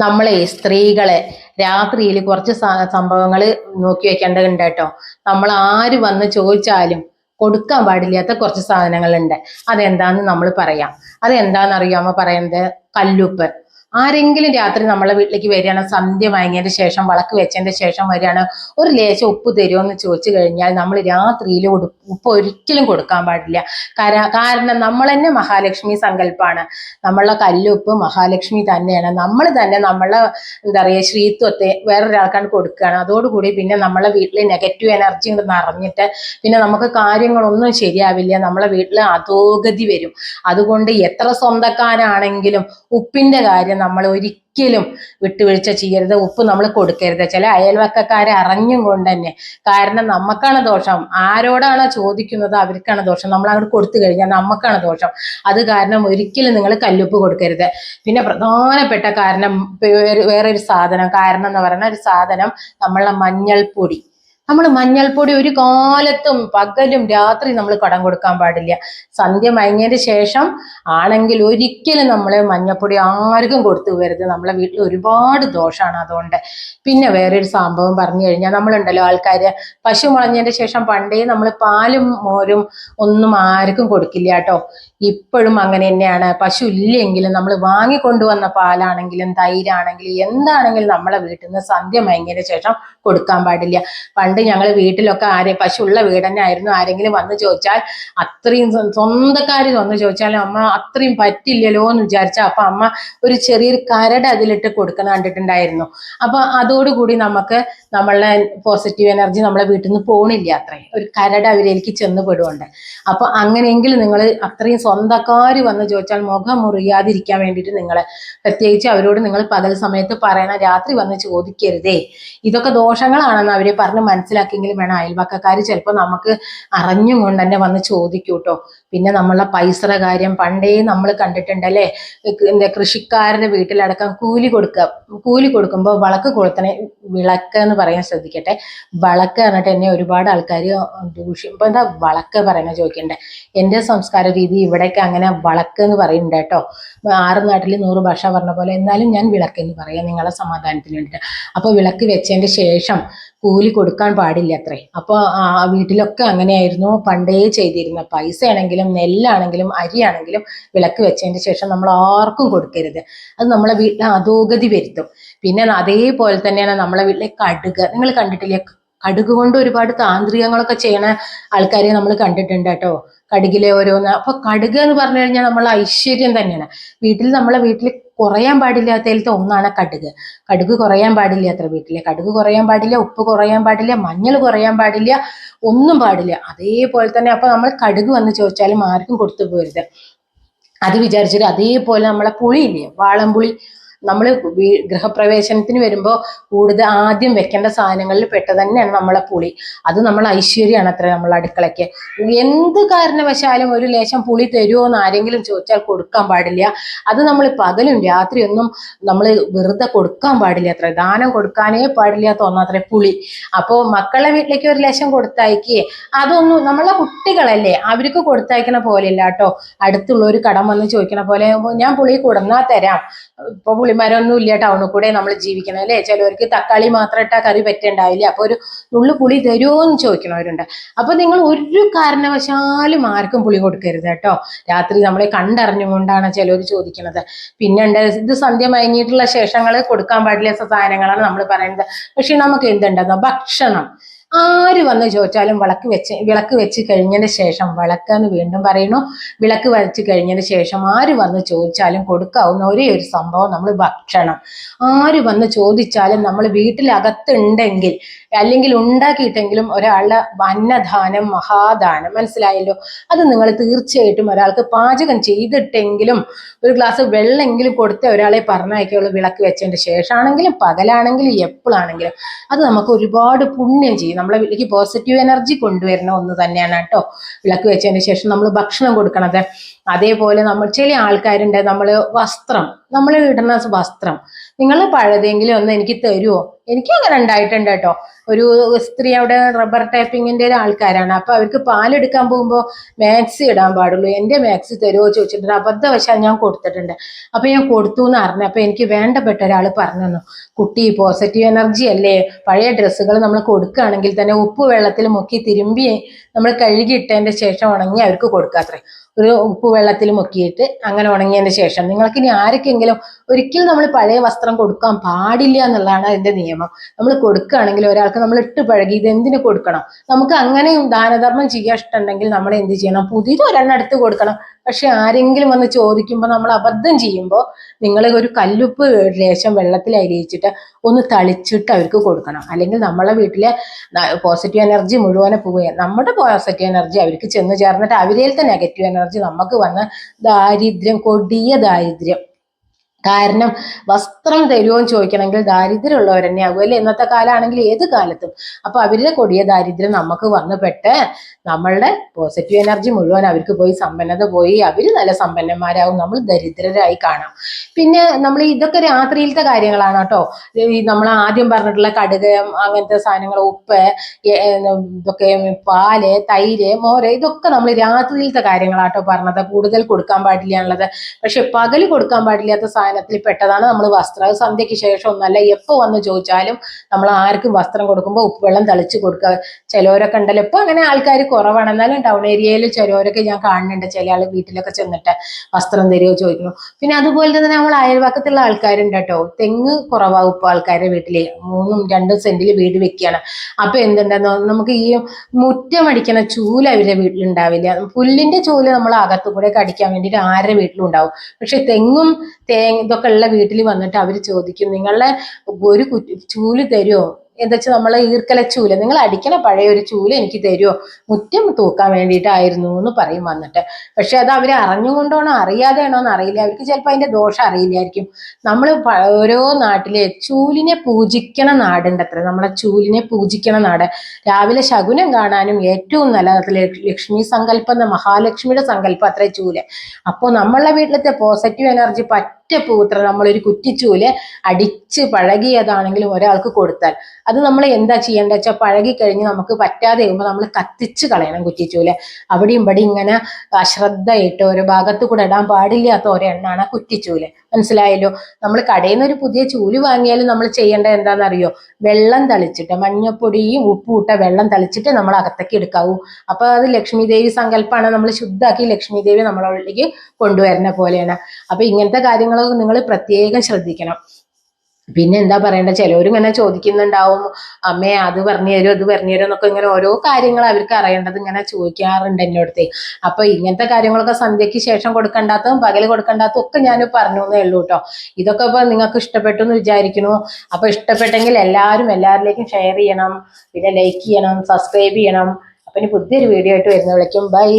നമ്മളെ സ്ത്രീകളെ രാത്രിയിൽ കുറച്ച് സംഭവങ്ങൾ നോക്കി വെക്കേണ്ടതുണ്ട് കേട്ടോ. നമ്മൾ ആര് വന്ന് ചോദിച്ചാലും കൊടുക്കാൻ പാടില്ലാത്ത കുറച്ച് സാധനങ്ങളുണ്ട്. അതെന്താന്ന് നമ്മൾ പറയാം. അതെന്താന്ന് അറിയാമോ പറയുന്നത് കല്ലുപ്പ്. ആരെങ്കിലും രാത്രി നമ്മളെ വീട്ടിലേക്ക് വരികയാണ് സന്ധ്യ വാങ്ങിയതിന് ശേഷം വിളക്ക് വെച്ചതിന്റെ ശേഷം വരികയാണ് ഒരു ലേശം ഉപ്പ് തരുമോ എന്ന് ചോദിച്ചു കഴിഞ്ഞാൽ നമ്മൾ രാത്രിയിൽ ഉപ്പ് ഒരിക്കലും കൊടുക്കാൻ പാടില്ല. കാര- കാരണം നമ്മൾ തന്നെ മഹാലക്ഷ്മി സങ്കല്പമാണ് നമ്മളെ കല്ലുപ്പ് മഹാലക്ഷ്മി തന്നെയാണ്. നമ്മൾ തന്നെ നമ്മളെ എന്താ പറയുക ശ്രീത്വത്തെ വേറൊരാൾക്കാണ് കൊടുക്കുകയാണ്. അതോടുകൂടി പിന്നെ നമ്മളെ വീട്ടിൽ നെഗറ്റീവ് എനർജി കൊണ്ട് നിറഞ്ഞിട്ട് പിന്നെ നമുക്ക് കാര്യങ്ങളൊന്നും ശരിയാവില്ല. നമ്മളെ വീട്ടിൽ അധോഗതി വരും. അതുകൊണ്ട് എത്ര സ്വന്തക്കാരാണെങ്കിലും ഉപ്പിന്റെ കാര്യം നമ്മൾ ഒരിക്കലും വിട്ടുവീഴ്ച ചെയ്യരുത്. ഉപ്പ് നമ്മൾ കൊടുക്കരുത്. ചില അയൽവക്കക്കാരെ അറിഞ്ഞും കൊണ്ട് തന്നെ. കാരണം നമുക്കാണ് ദോഷം. ആരോടാണ് ചോദിക്കുന്നത് അവർക്കാണ് ദോഷം. നമ്മൾ അങ്ങോട്ട് കൊടുത്തു കഴിഞ്ഞാൽ നമുക്കാണ് ദോഷം. അത് കാരണം ഒരിക്കലും നിങ്ങൾ കല്ലുപ്പ് കൊടുക്കരുത്. പിന്നെ പ്രധാനപ്പെട്ട കാരണം വേറെ വേറൊരു സാധനം കാരണം എന്ന് പറയുന്ന ഒരു സാധനം നമ്മളെ മഞ്ഞൾപ്പൊടി. നമ്മൾ മഞ്ഞൾപ്പൊടി ഒരു കാലത്തും പകലും രാത്രി നമ്മൾ കടം കൊടുക്കാൻ പാടില്ല. സന്ധ്യ മയങ്ങിയതിന് ശേഷം ആണെങ്കിൽ ഒരിക്കലും നമ്മൾ മഞ്ഞൾപ്പൊടി ആർക്കും കൊടുത്തു വരരുത് നമ്മളെ വീട്ടിൽ ഒരുപാട് ദോഷമാണ് അതുകൊണ്ട്. പിന്നെ വേറൊരു സംഭവം പറഞ്ഞു കഴിഞ്ഞാൽ നമ്മളുണ്ടല്ലോ ആൾക്കാർ പശു മുളഞ്ഞതിന് ശേഷം പണ്ടേ നമ്മൾ പാലും മോരും ഒന്നും ആർക്കും കൊടുക്കില്ല കേട്ടോ. ഇപ്പോഴും അങ്ങനെ തന്നെയാണ്. പശു ഇല്ലെങ്കിലും നമ്മൾ വാങ്ങിക്കൊണ്ടുവന്ന പാലാണെങ്കിലും തൈരാണെങ്കിലും എന്താണെങ്കിലും നമ്മളെ വീട്ടിൽ നിന്ന് സന്ധ്യ മയങ്ങിയതിന് ശേഷം കൊടുക്കാൻ പാടില്ല. പണ്ട് ഞങ്ങൾ വീട്ടിലൊക്കെ ആരെ പശു ഉള്ള വീട് തന്നെ ആയിരുന്നു. ആരെങ്കിലും വന്ന് ചോദിച്ചാൽ അത്രയും സ്വന്തക്കാർ വന്ന് ചോദിച്ചാൽ അമ്മ അത്രയും പറ്റില്ലല്ലോ എന്ന് വിചാരിച്ചാൽ അപ്പൊ അമ്മ ഒരു ചെറിയൊരു കരട് അതിലിട്ട് കൊടുക്കുന്ന കണ്ടിട്ടുണ്ടായിരുന്നു. അപ്പൊ അതോടുകൂടി നമുക്ക് നമ്മളെ പോസിറ്റീവ് എനർജി നമ്മളെ വീട്ടിൽ നിന്ന് പോണില്ല അത്രയും. ഒരു കരട് അവരിലേക്ക് ചെന്ന് പെടുകൊണ്ട് അപ്പൊ അങ്ങനെയെങ്കിൽ നിങ്ങൾ അത്രയും സ്വന്തക്കാര് വന്ന് ചോദിച്ചാൽ മുഖം മുറിയാതിരിക്കാൻ വേണ്ടിയിട്ട് നിങ്ങൾ പ്രത്യേകിച്ച് അവരോട് നിങ്ങൾ പകൽ സമയത്ത് പറയണം രാത്രി വന്ന് ചോദിക്കരുതേ. ഇതൊക്കെ ദോഷങ്ങളാണെന്ന് അവരെ പറഞ്ഞ് മനസ്സിലാക്കിയെങ്കിലും വേണം അയൽവക്കക്കാർ ചിലപ്പോൾ നമുക്ക് അറിഞ്ഞും കൊണ്ട് തന്നെ വന്ന് ചോദിക്കൂട്ടോ. കേട്ടോ പിന്നെ നമ്മളെ പൈസയുടെ കാര്യം പണ്ടേ നമ്മൾ കണ്ടിട്ടുണ്ടല്ലേ? എന്താ കൃഷിക്കാരുടെ വീട്ടിലടക്കം കൂലി കൊടുക്കുക കൂലി കൊടുക്കുമ്പോൾ വിളക്ക് കൊളുത്തണേ വിളക്ക് എന്ന് പറയാൻ ശ്രദ്ധിക്കട്ടെ. വിളക്ക് പറഞ്ഞിട്ട് എന്നെ ഒരുപാട് ആൾക്കാർ ദൂഷ്യം ഇപ്പൊ എന്താ വിളക്ക് പറയണ ചോദിക്കണ്ടേ? എന്റെ സംസ്കാര രീതി ഇവിടെയൊക്കെ അങ്ങനെ വിളക്ക് എന്ന് പറയുന്നുണ്ട് കേട്ടോ. ആറ് നാട്ടിൽ നൂറ് ഭാഷ പറഞ്ഞ പോലെ എന്നാലും ഞാൻ വിളക്ക് എന്ന് പറയാം നിങ്ങളെ സമാധാനത്തിന് വേണ്ടിയിട്ട്. അപ്പോൾ വിളക്ക് വെച്ചതിന്റെ ശേഷം കൂലി കൊടുക്കാൻ പാടില്ല അത്രേ. അപ്പോൾ ആ വീട്ടിലൊക്കെ അങ്ങനെയായിരുന്നു. പണ്ടേ ചെയ്തിരുന്ന പൈസ ആണെങ്കിലും നെല്ലാണെങ്കിലും അരിയാണെങ്കിലും വിളക്ക് വെച്ചതിന്റെ ശേഷം നമ്മൾ ആർക്കും കൊടുക്കരുത്. അത് നമ്മളെ വീട്ടിൽ അധോഗതി വരുത്തും. പിന്നെ അതേപോലെ തന്നെയാണ് നമ്മളെ വീട്ടിലെ കടുക്. നിങ്ങൾ കണ്ടിട്ടില്ലേ? കടുക് കൊണ്ട് ഒരുപാട് താന്ത്രികങ്ങളൊക്കെ ചെയ്യണ ആൾക്കാരെ നമ്മൾ കണ്ടിട്ടുണ്ട് കേട്ടോ. കടുകിലെ ഓരോന്ന്. അപ്പൊ കടുക് എന്ന് പറഞ്ഞു കഴിഞ്ഞാൽ നമ്മൾ ഐശ്വര്യം തന്നെയാണ്. വീട്ടിൽ നമ്മളെ വീട്ടിൽ കുറയാൻ പാടില്ലാത്തതിലത്തെ ഒന്നാണ് കടുക്. കടുക് കുറയാൻ പാടില്ല അത്ര വീട്ടിലെ. കടുക് കുറയാൻ പാടില്ല ഉപ്പ് കുറയാൻ പാടില്ല മഞ്ഞൾ കുറയാൻ പാടില്ല ഒന്നും പാടില്ല. അതേപോലെ തന്നെ അപ്പൊ നമ്മൾ കടുക് വന്ന് ചോദിച്ചാലും ആർക്കും കൊടുത്തു പോരുത്. അത് വിചാരിച്ചിട്ട് അതേപോലെ നമ്മളെ പുളിയില്ലേ വാളംപുളി. നമ്മൾ ഗൃഹപ്രവേശനത്തിന് വരുമ്പോൾ കൂടുതൽ ആദ്യം വെക്കേണ്ട സാധനങ്ങളിൽ പെട്ട തന്നെയാണ് നമ്മളെ പുളി. അത് നമ്മൾ ഐശ്വര്യമാണ് അത്ര നമ്മളെ അടുക്കളയ്ക്ക്. എന്ത് കാരണവശാലും ഒരു ലേശം പുളി തരുമോ എന്ന് ആരെങ്കിലും ചോദിച്ചാൽ കൊടുക്കാൻ പാടില്ല. അത് നമ്മൾ പകലും രാത്രിയൊന്നും നമ്മൾ വെറുതെ കൊടുക്കാൻ പാടില്ല അത്ര ദാനം കൊടുക്കാനേ പാടില്ല തോന്നാത്ര പുളി. അപ്പോൾ മക്കളെ വീട്ടിലേക്ക് ഒരു ലേശം കൊടുത്തയക്കുകയെ അതൊന്നും നമ്മളെ കുട്ടികളല്ലേ അവർക്ക് കൊടുത്തയക്കണ പോലെയല്ല കേട്ടോ. അടുത്തുള്ള ഒരു കടം വന്ന് ചോദിക്കണ പോലെ ഞാൻ പുളി കൊടുന്നാ തരാം. ഇപ്പൊ പുളിമരമൊന്നും ഇല്ല ടൗണിൽ കൂടെ നമ്മൾ ജീവിക്കണം അല്ലേ? ചിലവർക്ക് തക്കാളി മാത്രം ഇട്ടാൽ കറി പറ്റുണ്ടാവില്ല. അപ്പൊ ഒരു നുള്ളു പുളി തരുമോ എന്ന് ചോദിക്കണവരുണ്ട് അപ്പൊ നിങ്ങൾ ഒരു കാരണവശാലും ആർക്കും പുളി കൊടുക്കരുത് കേട്ടോ. രാത്രി നമ്മളെ കണ്ടറിഞ്ഞുകൊണ്ടാണ് ചിലവർ ചോദിക്കുന്നത്. പിന്നെ ഉണ്ട് ഇത് സന്ധ്യ മയങ്ങിയിട്ടുള്ള ശേഷങ്ങൾ കൊടുക്കാൻ പാടില്ല സാധനങ്ങളാണ് നമ്മൾ പറയുന്നത്. പക്ഷെ നമുക്ക് എന്തുണ്ടെന്നോ ഭക്ഷണം. ആര് വന്ന് ചോദിച്ചാലും വിളക്ക് വെച്ച് വിളക്ക് വെച്ച് കഴിഞ്ഞതിന് ശേഷം വിളക്ക് എന്ന് വീണ്ടും പറയുന്നു. വിളക്ക് വരച്ച് കഴിഞ്ഞതിന് ശേഷം ആര് വന്ന് ചോദിച്ചാലും കൊടുക്കാവുന്ന ഒരേ ഒരു സംഭവം നമ്മൾ ഭക്ഷണം. ആര് വന്ന് ചോദിച്ചാലും നമ്മൾ വീട്ടിലകത്തുണ്ടെങ്കിൽ അല്ലെങ്കിൽ ഉണ്ടാക്കിയിട്ടെങ്കിലും ഒരാളുടെ അന്നദാനം മഹാദാനം മനസ്സിലായല്ലോ? അത് നിങ്ങൾ തീർച്ചയായിട്ടും ഒരാൾക്ക് പാചകം ചെയ്തിട്ടെങ്കിലും ഒരു ഗ്ലാസ് വെള്ളമെങ്കിലും കൊടുത്ത് ഒരാളെ പറഞ്ഞയക്കുള്ളൂ വിളക്ക് വെച്ചതിന് ശേഷമാണെങ്കിലും പകലാണെങ്കിലും എപ്പോഴാണെങ്കിലും. അത് നമുക്ക് ഒരുപാട് പുണ്യം ചെയ്യും നമ്മളെ വീട്ടിലേക്ക് പോസിറ്റീവ് എനർജി കൊണ്ടുവരുന്ന ഒന്ന് തന്നെയാണ് കേട്ടോ. വിളക്ക് വെച്ചതിന് ശേഷം നമ്മൾ ഭക്ഷണം കൊടുക്കണത്. അതേപോലെ നമ്മൾ ചില ആൾക്കാരുണ്ട് നമ്മൾ വസ്ത്രം നമ്മൾ ഇടുന്ന വസ്ത്രം. നിങ്ങൾ പഴയതെങ്കിലും ഒന്ന് എനിക്ക് തരുമോ എനിക്ക് അങ്ങനെ ഉണ്ടായിട്ടുണ്ട് കേട്ടോ. ഒരു സ്ത്രീ അവിടെ റബ്ബർ ടാപ്പിങ്ങിന്റെ ആൾക്കാരാണ്. അപ്പൊ അവർക്ക് പാലെടുക്കാൻ പോകുമ്പോൾ മാക്സി ഇടാൻ പാടുള്ളൂ. എന്റെ മാക്സി തരുമോ ചോദിച്ചിട്ടുണ്ട്. അബദ്ധവശാൽ ഞാൻ കൊടുത്തിട്ടുണ്ട്. അപ്പൊ ഞാൻ കൊടുത്തു എന്ന് അറിഞ്ഞു അപ്പൊ എനിക്ക് വേണ്ടപ്പെട്ട ഒരാൾ പറഞ്ഞു കുട്ടി പോസിറ്റീവ് എനർജി അല്ലേ? പഴയ ഡ്രസ്സുകൾ നമ്മൾ കൊടുക്കുകയാണെങ്കിൽ തന്നെ ഉപ്പ് വെള്ളത്തിൽ മുക്കി തിരുമ്പി നമ്മൾ കഴുകിയിട്ടതിന്റെ ശേഷം ഉണങ്ങി അവർക്ക് കൊടുക്കാത്രേ ഒരു ഉപ്പ് വെള്ളത്തിൽ മുക്കിയിട്ട് അങ്ങനെ ഉണങ്ങിയതിന് ശേഷം. നിങ്ങൾക്ക് ഇനി ആർക്കെങ്കിലും ഒരിക്കലും നമ്മൾ പഴയ വസ്ത്രം കൊടുക്കാൻ പാടില്ല എന്നുള്ളതാണ് അതിന്റെ നിയമം. നമ്മൾ കൊടുക്കുകയാണെങ്കിൽ ഒരാൾക്ക് നമ്മൾ ഇട്ട് പഴകി ഇത് എന്തിനു കൊടുക്കണം? നമുക്ക് അങ്ങനെ ദാനധർമ്മം ചെയ്യാൻ ഇഷ്ടമുണ്ടെങ്കിൽ നമ്മൾ എന്ത് ചെയ്യണം? പുതിയത് ഒരെണ്ണം എടുത്ത് കൊടുക്കണം. പക്ഷെ ആരെങ്കിലും വന്ന് ചോദിക്കുമ്പോൾ നമ്മൾ അബദ്ധം ചെയ്യുമ്പോൾ നിങ്ങൾ ഒരു കല്ലുപ്പ് ലേശം വെള്ളത്തിൽ അരിയിച്ചിട്ട് ഒന്ന് തളിച്ചിട്ട് അവർക്ക് കൊടുക്കണം. അല്ലെങ്കിൽ നമ്മളെ വീട്ടിലെ പോസിറ്റീവ് എനർജി മുഴുവനെ പോവുകയാണ് നമ്മുടെ പോസിറ്റീവ് എനർജി അവർക്ക് ചെന്ന് ചേർന്നിട്ട് അവരിലത്തെ നെഗറ്റീവ് എനർജി നമുക്ക് വന്ന് ദാരിദ്ര്യം കൊടിയ ദാരിദ്ര്യം കാരണം വസ്ത്രം തരുമോ എന്ന് ചോദിക്കണമെങ്കിൽ ദാരിദ്ര്യമുള്ളവർ തന്നെ ആകും അല്ലെ? ഇന്നത്തെ കാലമാണെങ്കിൽ ഏത് കാലത്തും? അപ്പൊ അവരുടെ കൊടിയ ദാരിദ്ര്യം നമുക്ക് വന്നുപെട്ട് നമ്മളുടെ പോസിറ്റീവ് എനർജി മുഴുവൻ അവർക്ക് പോയി സമ്പന്നത പോയി അവർ നല്ല സമ്പന്നന്മാരാകും നമ്മൾ ദരിദ്രരായി കാണാം. പിന്നെ നമ്മൾ ഇതൊക്കെ രാത്രിയിലത്തെ കാര്യങ്ങളാണ് കേട്ടോ. ഈ നമ്മൾ ആദ്യം പറഞ്ഞിട്ടുള്ള കടുക് അങ്ങനത്തെ സാധനങ്ങൾ ഉപ്പ് ഇതൊക്കെ പാൽ തൈര് മോര് ഇതൊക്കെ നമ്മൾ രാത്രിയിലത്തെ കാര്യങ്ങളാട്ടോ പറഞ്ഞത്. കൂടുതൽ കൊടുക്കാൻ പാടില്ല എന്നുള്ളത്. പക്ഷെ പകൽ കൊടുക്കാൻ പാടില്ലാത്ത സാധനത്തിൽ പെട്ടതാണ് നമ്മൾ വസ്ത്രം. സന്ധ്യയ്ക്ക് ശേഷം ഒന്നല്ല എപ്പോൾ വന്ന് ചോദിച്ചാലും നമ്മൾ ആർക്കും വസ്ത്രം കൊടുക്കുമ്പോൾ ഉപ്പുവെള്ളം തളിച്ച് കൊടുക്കുക. ചിലവരൊക്കെ ഉണ്ടല്ലോ ഇപ്പോൾ അങ്ങനെ ആൾക്കാർ കുറവാണ്. എന്നാലും ടൗൺ ഏരിയയിൽ ചിലവരൊക്കെ ഞാൻ കാണുന്നുണ്ട്. ചില ആൾ വീട്ടിലൊക്കെ ചെന്നിട്ട് വസ്ത്രം തരുമോ ചോദിക്കുന്നു. പിന്നെ അതുപോലെ തന്നെ നമ്മൾ അയൽവക്കത്തുള്ള ആൾക്കാരുണ്ട് കേട്ടോ. തെങ്ങ് കുറവാകും ഇപ്പോൾ ആൾക്കാരുടെ വീട്ടിൽ മൂന്നും രണ്ടും സെന്റിൽ വീട് വെക്കുകയാണ്. അപ്പോൾ എന്തുണ്ടെന്നോ നമുക്ക് ഈ മുറ്റം മുറ്റമടിക്കണ ചൂല അവരുടെ വീട്ടിലുണ്ടാവില്ല. പുല്ലിന്റെ ചൂൽ നമ്മൾ അകത്തു കൂടെ ഒക്കെ അടിക്കാൻ വേണ്ടിയിട്ട് ആരുടെ വീട്ടിലും ഉണ്ടാവും. പക്ഷെ തെങ്ങും തേങ്ങ ഇതൊക്കെ ഉള്ള വീട്ടിൽ വന്നിട്ട് അവർ ചോദിക്കും നിങ്ങളുടെ ഒരു ചൂൽ തരുമോ എന്താ വെച്ചാൽ നമ്മളെ ഈർക്കല ചൂൽ നിങ്ങൾ അടിക്കണ പഴയ ഒരു ചൂൽ എനിക്ക് തരുമോ മുറ്റം തൂക്കാൻ വേണ്ടിയിട്ടായിരുന്നു എന്ന് പറയും വന്നിട്ട്. പക്ഷെ അത് അവർ അറിഞ്ഞുകൊണ്ടാണോ അറിയാതെയാണോ എന്ന് അറിയില്ല. അവർക്ക് ചിലപ്പോൾ അതിന്റെ ദോഷം അറിയില്ലായിരിക്കും. നമ്മൾ ഓരോ നാട്ടിലെ ചൂലിനെ പൂജിക്കണ നാടുണ്ട് അത്ര നമ്മളെ ചൂലിനെ പൂജിക്കണ നാട്. രാവിലെ ശകുനം കാണാനും ഏറ്റവും നല്ലത് ലക്ഷ്മി സങ്കല്പം മഹാലക്ഷ്മിയുടെ സങ്കല്പം അത്ര ചൂൽ. അപ്പോൾ നമ്മളുടെ വീട്ടിലത്തെ പോസിറ്റീവ് എനർജി പറ്റ പൂത്ര നമ്മളൊരു കുറ്റിച്ചൂൽ അടിച്ച് പഴകിയതാണെങ്കിലും ഒരാൾക്ക് കൊടുത്താൽ. അത് നമ്മൾ എന്താ ചെയ്യേണ്ടത് വെച്ചാൽ പഴകി കഴിഞ്ഞ് നമുക്ക് പറ്റാതെ ആകുമ്പോൾ നമ്മൾ കത്തിച്ച് കളയണം കുറ്റിച്ചൂൽ. അവിടെയും ഇവിടെ ഇങ്ങനെ അശ്രദ്ധയായിട്ട് ഒരു ഭാഗത്ത് കൂടെ ഇടാൻ പാടില്ലാത്ത ഒരെണ്ണാണ് ആ കുറ്റിച്ചൂൽ. മനസ്സിലായല്ലോ? നമ്മൾ കടയിൽ നിന്ന് ഒരു പുതിയ ചൂൽ വാങ്ങിയാലും നമ്മൾ ചെയ്യേണ്ടത് എന്താണെന്നറിയോ? വെള്ളം തളിച്ചിട്ട് മഞ്ഞപ്പൊടിയും ഉപ്പും ഇട്ട വെള്ളം തളിച്ചിട്ട് നമ്മൾ അകത്തേക്ക് എടുക്കാവൂ. അപ്പൊ അത് ലക്ഷ്മി ദേവി സങ്കല്പമാണ് നമ്മൾ ശുദ്ധാക്കി ലക്ഷ്മി ദേവി നമ്മളിലേക്ക് കൊണ്ടുവരുന്ന പോലെയാണ്. അപ്പൊ ഇങ്ങനത്തെ കാര്യങ്ങളൊക്കെ നിങ്ങൾ പ്രത്യേകം ശ്രദ്ധിക്കണം. പിന്നെ എന്താ പറയണ്ട? ചിലവരും ഇങ്ങനെ ചോദിക്കുന്നുണ്ടാവും. അമ്മേ അത് പറഞ്ഞു തരുമോ അത് പറഞ്ഞു തരുമോ എന്നൊക്കെ ഇങ്ങനെ ഓരോ കാര്യങ്ങൾ അവർക്ക് അറിയേണ്ടത് ഇങ്ങനെ ചോദിക്കാറുണ്ട് എന്റെ അടുത്ത് അപ്പൊ ഇങ്ങനത്തെ കാര്യങ്ങളൊക്കെ സന്ധ്യയ്ക്ക് ശേഷം കൊടുക്കണ്ടാത്തതും പകൽ കൊടുക്കണ്ടാത്തതും ഒക്കെ ഞാൻ പറഞ്ഞു എന്നേ ഉള്ളൂ കേട്ടോ ഇതൊക്കെ ഇപ്പൊ നിങ്ങൾക്ക് ഇഷ്ടപ്പെട്ടു എന്ന് വിചാരിക്കുന്നു. അപ്പൊ ഇഷ്ടപ്പെട്ടെങ്കിൽ എല്ലാവരും എല്ലാവരിലേക്കും ഷെയർ ചെയ്യണം. പിന്നെ ലൈക്ക് ചെയ്യണം സബ്സ്ക്രൈബ് ചെയ്യണം. അപ്പൊ ഇനി പുതിയൊരു വീഡിയോ ആയിട്ട് വരുന്നവിളേക്കും ബൈ